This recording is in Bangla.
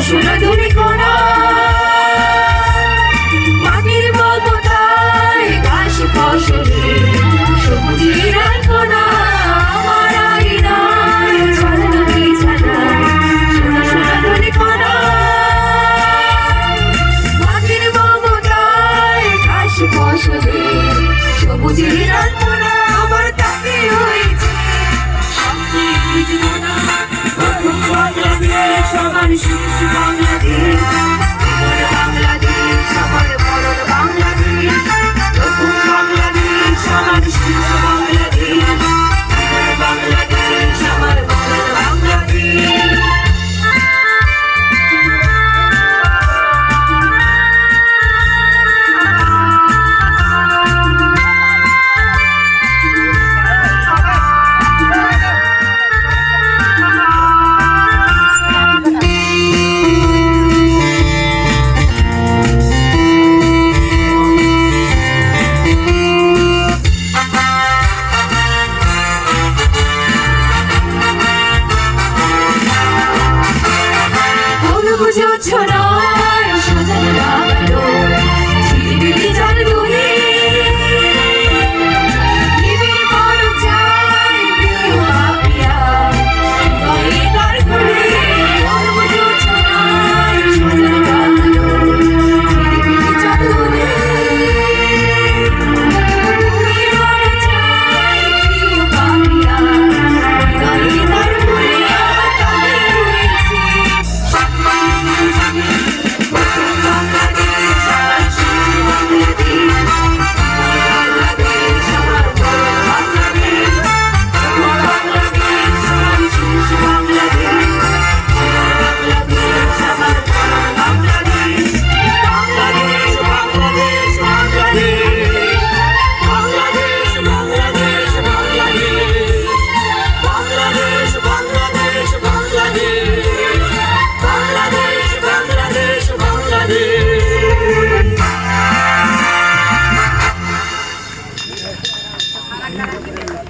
ধরে কোনা মাটির মমতায় ঘাস ফসলে সবুজের কোনা আমার আইনার ছড়ানো বিছানা সোনা সোনা ধরে কোনা মাটির মমতায় ঘাস ফসলে সবুজের কোনা আমার তাকে হয়েছে। স্বপ্নের জীবনা শেষ বাংলাদেশ